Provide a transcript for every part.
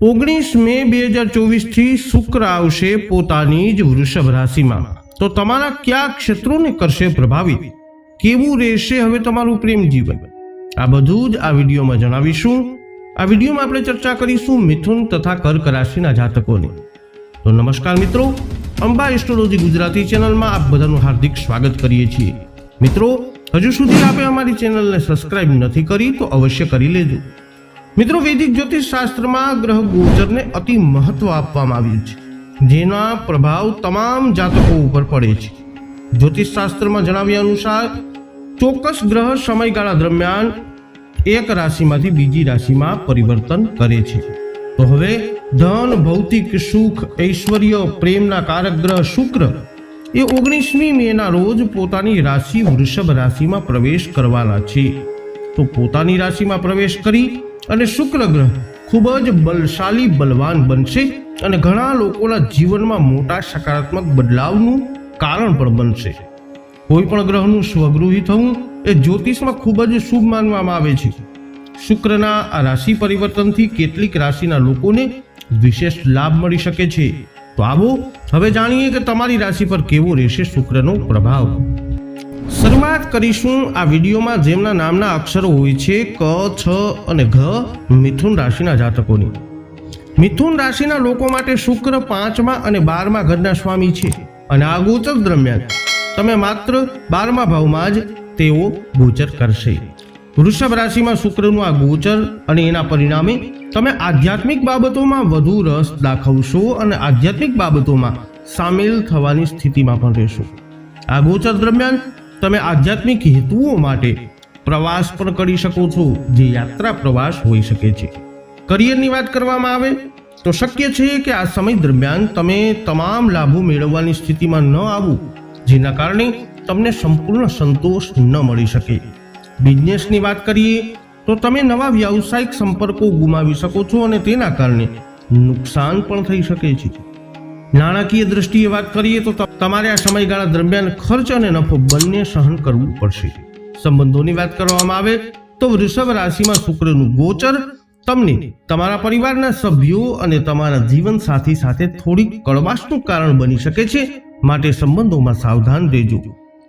ઓગણીસ મે બે હજાર ચોવીસથી શુક્ર આવશે પોતાની જ વૃષભ રાશિમાં. તો તમારા કયા ક્ષેત્રોને કરશે પ્રભાવિત? કેવું રહેશે હવે તમારું પ્રેમ જીવન? આ બધું જ આ વિડીયોમાં જણાવીશું. આ વિડીયોમાં આપણે ચર્ચા કરીશું મિથુન તથા કર્ક રાશિના જાતકોની. તો નમસ્કાર મિત્રો, અંબા એસ્ટ્રોલોજી ગુજરાતી ચેનલમાં આપ બધાનું હાર્દિક સ્વાગત કરીએ છીએ. મિત્રો, હજુ સુધી આપે અમારી ચેનલને સબસ્ક્રાઇબ નથી કરી તો અવશ્ય કરી લેજો. મિત્રો, વૈદિક જ્યોતિષ શાસ્ત્રમાં ગ્રહ ગોચરને અતિ મહત્વ આપવામાં આવ્યું છે. જેના પ્રભાવ તમામ જાતકો ઉપર પડે છે. જ્યોતિષ શાસ્ત્રમાં જણાવ્યા અનુસાર, ચોક્કસ ગ્રહ સમયગાળા દરમિયાન એક રાશિમાંથી બીજી રાશિમાં પરિવર્તન કરે છે. તો હવે ધન, ભૌતિક સુખ, ઐશ્વર્ય, પ્રેમના કારક ગ્રહ શુક્ર, એ ઓગણીસમી મેના રોજ પોતાની રાશિ વૃષભ રાશિમાં પ્રવેશ કરવાના છે. તો પોતાની રાશિમાં પ્રવેશ કરી અને શુક્ર ગ્રહ ખૂબ જ બલશાલી બલવાન બનશે અને ઘણા લોકોના જીવનમાં મોટા સકારાત્મક બદલાવનું કારણ પણ બનશે. કોઈ પણ ગ્રહનું સ્વગૃહી થવું એ જ્યોતિષમાં ખૂબ જ શુભ માનવામાં આવે છે. શુક્રના આ રાશિ પરિવર્તનથી કેટલીક રાશિના લોકોને વિશેષ લાભ મળી શકે છે. તો આવો હવે જાણીએ કે તમારી રાશિ પર કેવો રહેશે શુક્રનો પ્રભાવ. શરૂઆત કરીશું આ વિડીયોમાં જેમના નામના અક્ષરો હોય છે, ક, છ અને ઘ, મિથુન રાશિના જાતકોની. મિથુન રાશિના લોકો માટે શુક્ર પાંચમા અને બારમા ઘરના સ્વામી છે અને આ ગોચર દરમિયાન તમે માત્ર બારમા ભાવમાં જ તેઓ ગોચર કરશે. વૃષભ રાશિમાં શુક્રનું આ ગોચર અને એના પરિણામે તમે આધ્યાત્મિક બાબતોમાં વધુ રસ દાખવશો અને આધ્યાત્મિક બાબતોમાં સામેલ થવાની સ્થિતિમાં પણ રહેશો. આ ગોચર દરમિયાન તમે આધ્યાત્મિક હેતુઓ માટે પ્રવાસ પણ કરી શકો છો, જે યાત્રા પ્રવાસ હોઈ શકે છે. કરિયરની વાત કરવામાં આવે તો શક્ય છે કે આ સમય દરમિયાન તમે તમામ લાભો મેળવવાની સ્થિતિમાં ન આવો, જેના કારણે તમને સંપૂર્ણ સંતોષ ન મળી શકે. બિઝનેસની વાત કરીએ તો તમે નવા વ્યાવસાયિક સંપર્કો ગુમાવી શકો છો અને તેના કારણે નુકસાન પણ થઈ શકે છે. નાણાકીય દ્રષ્ટિએ વાત કરીએ તો તમારે આ સમયગાળા દરમિયાન ખર્ચ અને નફો બંને સહન કરવું પડશે. સંબંધોની વાત કરવામાં આવે તો વૃષભ રાશિમાં શુક્રનું ગોચર, તમને તમારા પરિવારના સભ્યો અને તમારા જીવન સાથી સાથે થોડીક કડવાશનું કારણ બની શકે છે. માટે સંબંધોમાં સાવધાન રહેજો.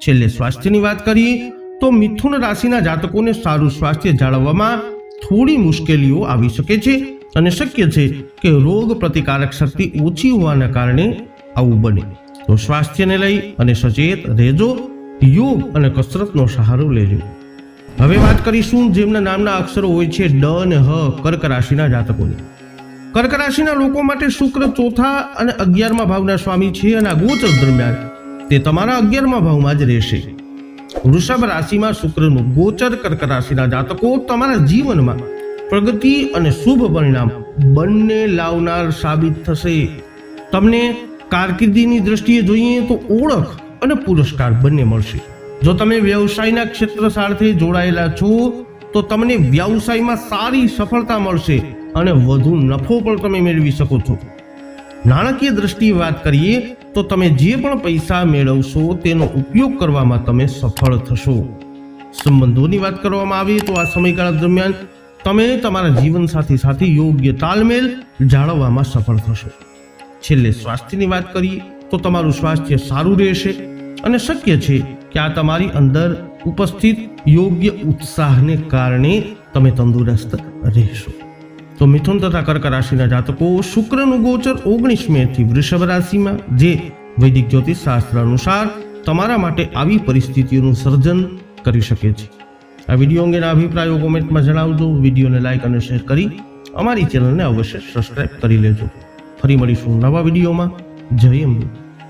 છેલ્લે સ્વાસ્થ્યની વાત કરીએ તો મિથુન રાશિના જાતકોને સારું સ્વાસ્થ્ય જાળવવામાં થોડી મુશ્કેલીઓ આવી શકે છે. અને શક્ય છે કે રોગ પ્રતિકારક શક્તિ ઓછી હોવાના કારણે આવું બને. તો સ્વાસ્થ્યને લઈ અને સચેત રહેજો, યોગ અને કસરતનો સહારો લેજો. હવે વાત કરીશું જેમના નામના અક્ષરો હોય છે ડ અને હ કર્ક રાશિના જાતકોની. કર્ક રાશિના લોકો માટે શુક્ર ચોથા અને અગિયારમા ભાવના સ્વામી છે અને આ ગોચર દરમિયાન તે તમારા અગિયારમા ભાવમાં જ રહેશે. વૃષભ રાશિમાં શુક્રનું ગોચર કર્ક રાશિના જાતકો તમારા જીવનમાં પ્રગતિ અને શુભ પરિણામ બંને લાવનાર સાબિત થશે. તમને કારકિર્દીની દ્રષ્ટિએ જોઈએ તો ઓળખ અને પુરસ્કાર બંને મળશે. જો તમે વ્યવસાયના ક્ષેત્ર સાથે જોડાયેલા છો, તો તમને વ્યવસાયમાં સારી સફળતા મળશે અને વધુ નફો પણ તમે મેળવી શકો છો. નાણાકીય દ્રષ્ટિએ વાત કરીએ, તો તમે જે પણ પૈસા મેળવશો, તેનો ઉપયોગ કરવામાં તમે સફળ થશો. સંબંધોની વાત કરવામાં આવે તો આ સમયગાળા દરમિયાન તમે તમારા જીવનસાથી સાથે યોગ્ય તાલમેલ જાળવવામાં સફળ થશો. છેલ્લે સ્વાસ્થ્યની વાત કરીએ, તો તમારું સ્વાસ્થ્ય સારું રહેશે અને શક્ય છે કે આ તમારી અંદર ઉપસ્થિત યોગ્ય ઉત્સાહને કારણે તમે તંદુરસ્ત રહેશો. તો મિથુન તથા કર્ક રાશિના જાતકો, શુક્રનું ગોચર ઓગણીસ મે થી વૃષભ રાશિમાં, જે વૈદિક જ્યોતિષ શાસ્ત્ર અનુસાર તમારા માટે આવી પરિસ્થિતિઓનું સર્જન કરી શકે છે. આ વીડિયો અંગેના અભિપ્રાયો, કોમેન્ટમાં જણાવજો. વિડીયોને લાઇક અને શેર કરી અમારી ચેનલને અવશ્ય સબસ્ક્રાઇબ કરી લેજો. ફરી મળીશું નવા વિડીયોમાં. જય અંબે